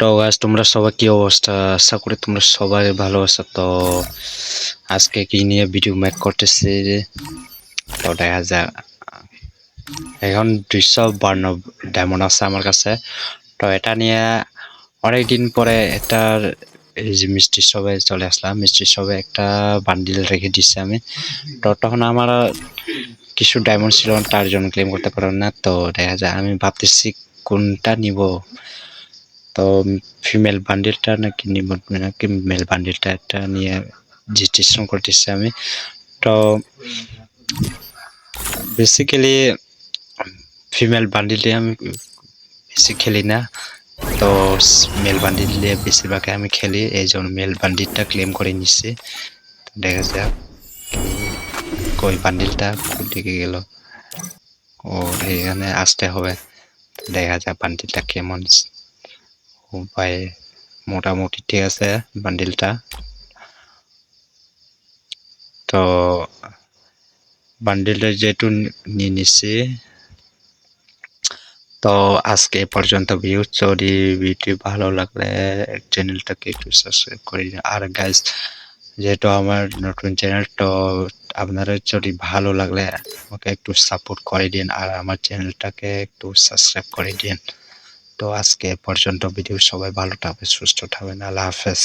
তো গাছ তোমরা সবাই কি অবস্থা? আশা করি তোমরা সবাই ভালো আছো। তো আজকে কি নিয়ে ভিডিও মেক করতেছি? তো দেখা যাক। এখন দুইশো বান্ন ডায়মন্ড আছে আমার কাছে। তো এটা নিয়ে অনেকদিন পরে এটার এই যে মিষ্টি সবে চলে আসলাম। মিষ্টি সবে একটা বান্ডিল রেখে দিচ্ছি আমি। তো তখন আমার কিছু ডায়মন্ড ছিল, তার জন্য ক্লেম করতে পারলাম না। তো দেখা যায় আমি ভাবতেছি কোনটা নিব। তো ফিমেল বান্ডিলটা নাকি নিব, নাকি মেল বান্ডিলটা একটা নিয়ে ডিসিশন করতেছি আমি। তো বেসিক্যালি ফিমেল বান্ডিলে আমি বেশি খেলি না। তো মেল বান্ডিল দিয়ে বেশিরভাগ আমি খেলি, এই জন্য মেল বান্ডিলটা ক্লেম করে নিচ্ছি দেখা যাক কই বান্ডিলটা দিকে গেল। ও, এখানে আসতে হবে। দেখা যাক বান্ডিলটা কেমন ভাই মোটামুটি ঠিক আছে, বান্ডিলটা। তো বান্ডিলটা যেহেতু নিয়ে নিচ্ছি তো আজকে পর্যন্ত ভিউ যদি ভিডিও ভালো লাগলে চ্যানেলটাকে একটু সাবস্ক্রাইব করে দিন আর গাইজ যেহেতু আমার নতুন চ্যানেল তো আপনারা যদি ভালো লাগলে আমাকে একটু সাপোর্ট করে দিন, আর আমার চ্যানেলটাকে একটু সাবস্ক্রাইব করে দিন। তো আজকে পর্যন্ত ভিডিও সবাই ভালো থাকবে সুস্থ থাকবেন আল্লাহ হাফেজ।